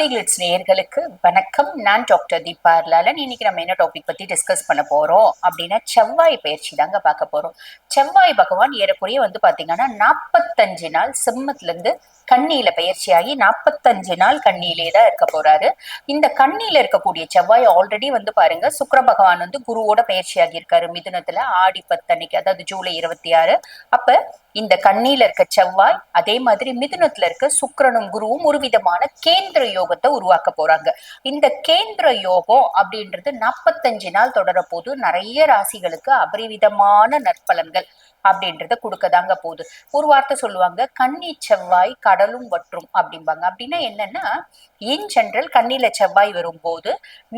பக்தி கிளிட்ஸ் நேயர்களுக்கு வணக்கம். நான் டாக்டர் தீபா லாலன் இன்னைக்கு நம்ம என்ன டாபிக் பத்தி டிஸ்கஸ் பண்ண போறோம் அப்படின்னா செவ்வாய் பயிற்சி தாங்க பார்க்க போறோம். செவ்வாய் பகவான் ஏறக்குறைய வந்து பாத்தீங்கன்னா நாற்பத்தஞ்சு நாள் சிம்மத்துல இருந்து கண்ணியில பயிற்சியாகி நாற்பத்தஞ்சு நாள் கண்ணியிலே தான் இருக்க போறாரு. இந்த கண்ணியில இருக்கக்கூடிய செவ்வாய் ஆல்ரெடி வந்து பாருங்க சுக்கர பகவான் வந்து குருவோட பயிற்சியாகி இருக்காரு மிதுனத்துல ஆடி பத்தன்னைக்கு அதாவது ஜூலை இருபத்தி ஆறு அப்ப இந்த கண்ணியில இருக்க செவ்வாய் அதே மாதிரி மிதுனத்துல இருக்க சுக்கரனும் குருவும் ஒரு விதமான கேந்திர யோகத்தை உருவாக்க போறாங்க. இந்த கேந்திர யோகம் அப்படின்றது நாற்பத்தஞ்சு நாள் தொடர போது நிறைய ராசிகளுக்கு அபரிவிதமான நற்பலன்கள். அப்படின்றத கொடுக்கதாங்க போகுது. ஒரு வார்த்தை சொல்லுவாங்க கன்னி செவ்வாய் கடலும் வற்றும் அப்படிம்பாங்க. அப்படின்னா என்னன்னா இன் ஜென்ரல் கண்ணில செவ்வாய் வரும்போது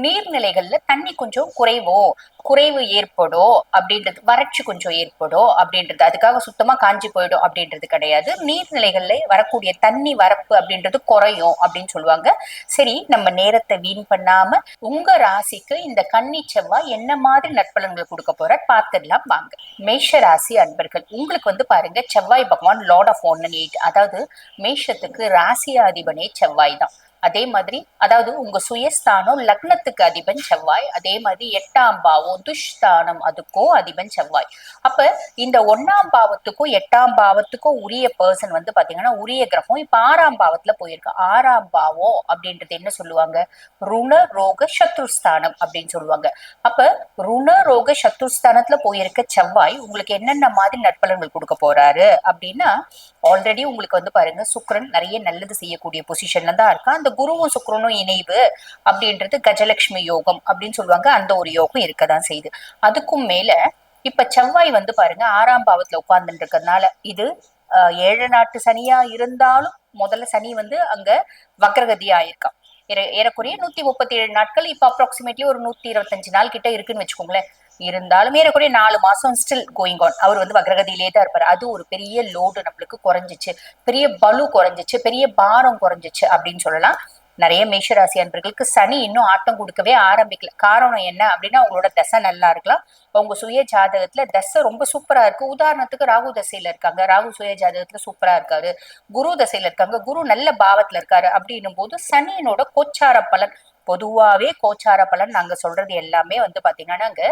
நீர்நிலைகள்ல தண்ணி கொஞ்சம் குறைவோ குறைவு ஏற்படும் அப்படின்றது வறட்சி கொஞ்சம் ஏற்படும் அப்படின்றது அதுக்காக சுத்தமா காஞ்சி போயிடும் அப்படின்றது கிடையாது. நீர்நிலைகள்ல வரக்கூடிய தண்ணி வரப்பு அப்படின்றது குறையும் அப்படின்னு சொல்லுவாங்க. சரி நம்ம நேரத்தை வீண் பண்ணாம உங்க ராசிக்கு இந்த கன்னி செவ்வாய் என்ன மாதிரி நற்பலன்கள் கொடுக்க போற பார்த்துடலாம் வாங்க. மேஷ ராசி அன்பர்கள் உங்களுக்கு வந்து பாருங்க செவ்வாய் பகவான் லார்ட் ஆஃப் ஒன் எயிட் அதாவது மேஷத்துக்கு ராசியாதிபனே செவ்வாய் தான். அதே மாதிரி அதாவது உங்க சுயஸ்தானம் லக்னத்துக்கு அதிபன் செவ்வாய் அதே மாதிரி எட்டாம் பாவம் துஷ்தானம் அதுக்கும் அதிபன் செவ்வாய். அப்ப இந்த ஒன்னாம் பாவத்துக்கும் எட்டாம் பாவத்துக்கும் உரிய பர்சன் வந்து பாத்தீங்கன்னா உரிய கிரகம் இப்ப ஆறாம் பாவத்துல போயிருக்கு. ஆறாம் பாவம் அப்படின்றது என்ன சொல்லுவாங்க? ருண ரோக சத்ருஸ்தானம் அப்படின்னு சொல்லுவாங்க. அப்ப ருண ரோக சத்ருஸ்தானத்துல போயிருக்க செவ்வாய் உங்களுக்கு என்னென்ன மாதிரி நற்பலன்கள் கொடுக்க போறாரு அப்படின்னா ஆல்ரெடி உங்களுக்கு வந்து பாருங்க சுக்ரன் நிறைய நல்லது செய்யக்கூடிய பொசிஷன்ல தான் இருக்கா. அந்த குருவும் சுக்கிரனும் இணைவு அப்படின்றது கஜலட்சுமி யோகம் அப்படின்னு சொல்லுவாங்க. அந்த ஒரு யோகம் இருக்கதான் செய்யுது. அதுக்கும் மேல இப்ப செவ்வாய் வந்து பாருங்க ஆறாம் பாவத்துல உட்கார்ந்துட்டு இருக்கிறதுனால இது ஏழு நாட்டு சனியா இருந்தாலும் முதல்ல சனி வந்து அங்க வக்ரகதி ஆயிருக்கான் ஏற- ஏறக்குறைய நூத்தி முப்பத்தி ஏழு நாட்கள் இப்ப அப்ராக்சிமேட்லி ஒரு நூத்தி இருபத்தஞ்சு நாள் கிட்ட இருக்குன்னு வச்சுக்கோங்களேன். இருந்தாலும் ஏறக்குறைய நாலு மாசம் ஸ்டில் கோயிங் ஆன் அவர் வந்து வக்ரகதியிலே தான் இருப்பார். அது ஒரு பெரிய லோடு நம்மளுக்கு குறைஞ்சிச்சு. பெரிய பலு குறைஞ்சிச்சு. பெரிய பாரம் குறைஞ்சிச்சு அப்படின்னு சொல்லலாம். நிறைய மேஷராசி அன்பர்களுக்கு சனி இன்னும் ஆட்டம் கொடுக்கவே ஆரம்பிக்கல. காரணம் என்ன அப்படின்னா அவங்களோட தசை நல்லா இருக்கலாம். அவங்க சுய ஜாதகத்துல தசை ரொம்ப சூப்பரா இருக்கு. உதாரணத்துக்கு ராகு தசையில இருக்காங்க. ராகு சுய ஜாதகத்துல சூப்பரா இருக்காரு. குரு தசையில இருக்காங்க. குரு நல்ல பாவத்துல இருக்காரு அப்படின்னும் போது சனியினோட கோச்சார பலன் பொதுவாவே கோச்சார பலன் நாங்க சொல்றது எல்லாமே வந்து பாத்தீங்கன்னா அங்க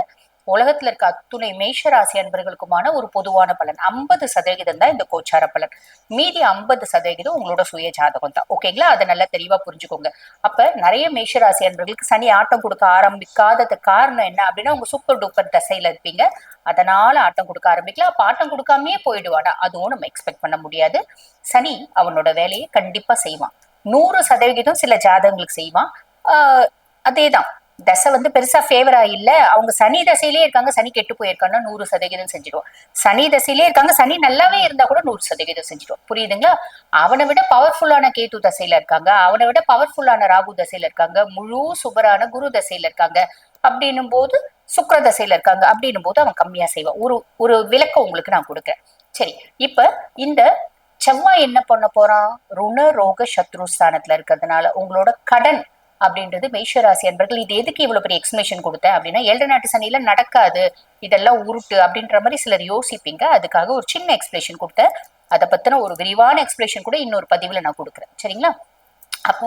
உலகத்துல இருக்க அத்துணை மேஷராசி அன்பர்களுக்குமான ஒரு பொதுவான பலன். ஐம்பது சதவிகிதம் தான் இந்த கோச்சார பலன். மீதி ஐம்பது சதவிகிதம் உங்களோட சுய ஜாதகம் தான். ஓகேங்களா அதை நல்லா தெளிவா புரிஞ்சுக்கோங்க. அப்ப நிறைய மேஷராசி அன்பர்களுக்கு சனி ஆட்டம் கொடுக்க ஆரம்பிக்காதது காரணம் என்ன அப்படின்னா உங்க சூப்பர் டூப்பர் தசையில இருப்பீங்க. அதனால ஆட்டம் கொடுக்க ஆரம்பிக்கலாம். அப்ப ஆட்டம் கொடுக்காமயே போயிடுவாடா அதுவும் நம்ம எக்ஸ்பெக்ட் பண்ண முடியாது. சனி அவனோட வேலையை கண்டிப்பா செய்வான். நூறு சதவிகிதம் சில ஜாதகங்களுக்கு செய்வான். ஆஹ் அதேதான். தசை வந்து பெருசா ஃபேவரா இல்ல. அவங்க சனி தசையிலே இருக்காங்க சனி கெட்டு போயிருக்காங்கன்னா நூறு சதவீதம் செஞ்சிடும் சனி தசையிலே இருக்காங்க சனி நல்லாவே இருந்தா கூட நூறு சதவீதம் செஞ்சிடும் புரியுதுங்களா அவனை விட பவர்ஃபுல்லான கேது தசையில இருக்காங்க. அவனை விட பவர்ஃபுல்லான ராகு தசையில இருக்காங்க. முழு சுபரான குரு தசையில இருக்காங்க. அப்படின்னும் போது சுக்கர தசையில இருக்காங்க. அப்படின்னும் போது அவன் கம்மியா செய்வான். ஒரு ஒரு விளக்கம் உங்களுக்கு நான் கொடுக்குறேன். சரி இப்ப இந்த செவ்வாய் என்ன பண்ண போறான்? ருண ரோக சத்ரு ஸ்தானத்துல இருக்கிறதுனால உங்களோட கடன் அப்படின்றது மேஷராசி அன்பர்கள். இது எதுக்கு இவ்வளவு பெரிய எக்ஸ்பிளேஷன் கொடுத்தேன் அப்படின்னா ஏழு நாட்டு சனியில நடக்காது இதெல்லாம் உருட்டு அப்படின்ற மாதிரி சிலர் யோசிப்பீங்க. அதுக்காக ஒரு சின்ன எக்ஸ்பிளேஷன் கொடுத்தேன். அதை பத்தின ஒரு விரிவான எக்ஸ்பிளேஷன் கூட இன்னொரு பதிவுல நான் கொடுக்குறேன். சரிங்களா? அப்ப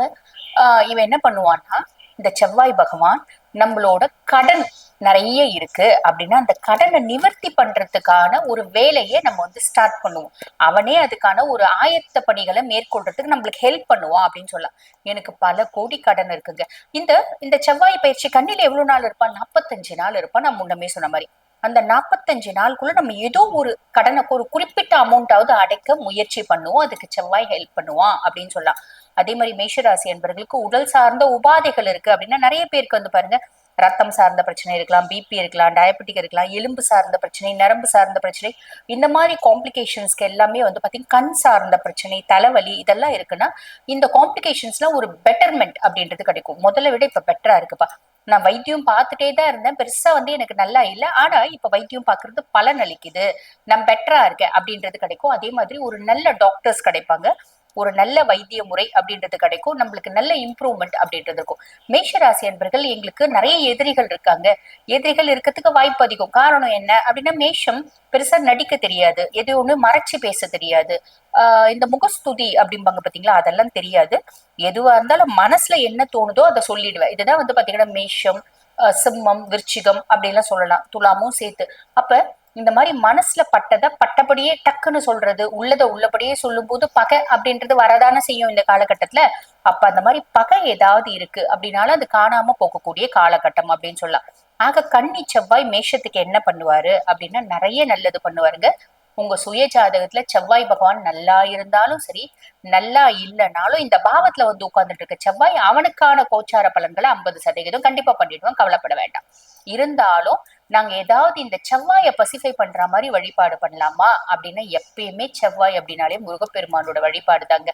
இவன் என்ன பண்ணுவான்னா இந்த செவ்வாய் பகவான் நம்மளோட கடன் நிறைய இருக்கு அப்படின்னா அந்த கடனை நிவர்த்தி பண்றதுக்கான ஒரு வேலையை நம்ம வந்து ஸ்டார்ட் பண்ணுவோம். அவனே அதுக்கான ஒரு ஆயத்த பணிகளை மேற்கொள்றதுக்கு நம்மளுக்கு ஹெல்ப் பண்ணுவான் அப்படின்னு சொல்லலாம். எனக்கு பல கோடி கடன் இருக்குங்க. இந்த இந்த செவ்வாய் பயிற்சி கண்ணில் எவ்வளவு நாள் இருப்பான்? நாற்பத்தஞ்சு நாள் இருப்பான். நான் முன்னமே சொன்ன மாதிரி. அந்த நாற்பத்தஞ்சு நாளுக்குள்ள நம்ம ஏதோ ஒரு கடனை ஒரு குறிப்பிட்ட அமௌண்ட்டாவது அடைக்க முயற்சி பண்ணுவோம். அதுக்கு செவ்வாய் ஹெல்ப் பண்ணுவான் அப்படின்னு சொல்லலாம். அதே மாதிரி மேஷராசி என்பவர்களுக்கு உடல் சார்ந்த உபாதைகள் இருக்கு அப்படின்னா நிறைய பேருக்கு வந்து பாருங்க ரத்தம் சார்ந்த பிரச்சனை இருக்கலாம் பிபி இருக்கலாம் டயபெட்டிக் இருக்கலாம் எலும்பு சார்ந்த பிரச்சனை நரம்பு சார்ந்த பிரச்சனை இந்த மாதிரி காம்ப்ளிகேஷன்ஸ்க்கு எல்லாமே வந்து பார்த்தீங்கன்னா கண் சார்ந்த பிரச்சனை தலைவலி இதெல்லாம் இருக்குன்னா இந்த காம்ப்ளிகேஷன்ஸ்லாம் ஒரு பெட்டர்மெண்ட் அப்படின்றது கிடைக்கும். முதல்ல விட இப்போ பெட்டரா இருக்குப்பா. நான் வைத்தியம் பார்த்துட்டே தான் இருந்தேன். பெருசா வந்து எனக்கு நல்லா இல்லை. ஆனா இப்ப வைத்தியம் பாக்குறது பலன் அளிக்குது நான் பெட்டரா இருக்கேன் அப்படின்றது கிடைக்கும். அதே மாதிரி ஒரு நல்ல டாக்டர்ஸ் கிடைப்பாங்க. ஒரு நல்ல வைத்திய முறை அப்படின்றது கிடைக்கும். நம்மளுக்கு நல்ல இம்ப்ரூவ்மெண்ட் அப்படின்றது இருக்கும். மேஷராசி அன்பர்கள் எங்களுக்கு நிறைய எதிரிகள் இருக்காங்க. எதிரிகள் இருக்கிறதுக்கு வாய்ப்பு அதிகம். காரணம் என்ன அப்படின்னா மேஷம் பெருசா நடிக்க தெரியாது. எது ஒண்ணு மறைச்சு பேச தெரியாது. ஆஹ் இந்த முகஸ்துதி அப்படிம்பாங்க பாத்தீங்களா? அதெல்லாம் தெரியாது. எதுவா இருந்தாலும் மனசுல என்ன தோணுதோ அதை சொல்லிடுவேன். இதுதான் வந்து பாத்தீங்கன்னா மேஷம் சிம்மம் விருச்சிகம் அப்படின்லாம் சொல்லலாம். துலாமும் சேர்த்து. அப்ப இந்த மாதிரி மனசுல பட்டதை பட்டபடியே டக்குன்னு சொல்றது உள்ளத உள்ளபடியே சொல்லும் போது பகை அப்படின்றது வரதான செய்யும் இந்த காலகட்டத்துல. அப்ப அந்த மாதிரி பகை ஏதாவது இருக்கு அப்படின்னால அது காணாம போகக்கூடிய காலகட்டம் அப்படின்னு சொல்லலாம். ஆக கன்னி செவ்வாய் மேஷத்துக்கு என்ன பண்ணுவாரு அப்படின்னா நிறைய நல்லது பண்ணுவாருங்க. உங்க சுய ஜாதகத்துல செவ்வாய் பகவான் நல்லா இருந்தாலும் சரி நல்லா இல்லைனாலும் இந்த பாவத்துல வந்து உட்கார்ந்துட்டு இருக்க செவ்வாய் அவனுக்கான கோச்சார பலன்களை ஐம்பது சதவீதம் கண்டிப்பா பண்ணிடுவான் கவலைப்பட வேண்டாம். இருந்தாலும் நாங்க ஏதாவது இந்த செவ்வாயை பசிஃபை பண்ற மாதிரி வழிபாடு பண்ணலாமா? அப்படின்னா எப்பயுமே செவ்வாய் அப்படின்னாலே முருகப்பெருமானோட வழிபாடு தாங்க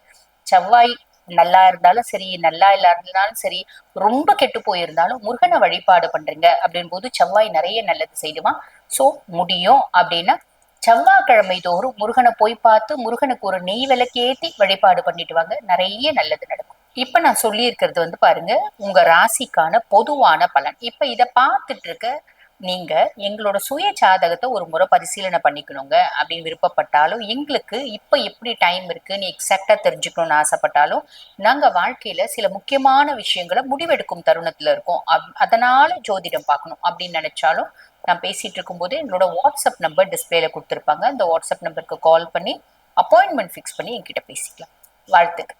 செவ்வாய் நல்லா இருந்தாலும் சரி நல்லா இல்லாஇருந்தாலும் சரி ரொம்ப கெட்டு போயிருந்தாலும் முருகனை வழிபாடு பண்றீங்க அப்படின் போது செவ்வாய் நிறைய நல்லது செய்துமா சோ முடியும் அப்படின்னா செவ்வாய்க்கிழமை தோறும் முருகனை போய் பார்த்து முருகனுக்கு ஒரு நெய் விளக்கேத்தி வழிபாடு பண்ணிட்டு வாங்க. நிறைய நல்லது நடக்கும். இப்ப நான் சொல்லி இருக்கிறது வந்து பாருங்க உங்க ராசிக்கான பொதுவான பலன். இப்ப இத பார்த்துட்டு இருக்க நீங்க எங்களோட சுய ஜாதகத்தை ஒரு முறை பரிசீலனை பண்ணிக்கணுங்க அப்படின்னு விருப்பப்பட்டாலும் எங்களுக்கு இப்ப எப்படி டைம் இருக்குன்னு எக்ஸாக்டா தெரிஞ்சுக்கணும்னு ஆசைப்பட்டாலும் நாங்க வாழ்க்கையில சில முக்கியமான விஷயங்களை முடிவெடுக்கும் தருணத்துல இருக்கோம். அப்- அதனால ஜோதிடம் பார்க்கணும் அப்படின்னு நினைச்சாலும் நான் பேசிட்டு இருக்கும்போது எங்களோட வாட்ஸ்அப் நம்பர் டிஸ்பிளேல கொடுத்துருப்பாங்க. அந்த வாட்ஸ்அப் நம்பருக்கு கால் பண்ணி அப்பாயின்மெண்ட் ஃபிக்ஸ் பண்ணி என்கிட்ட பேசிக்கலாம். வாழ்த்துக்கள்.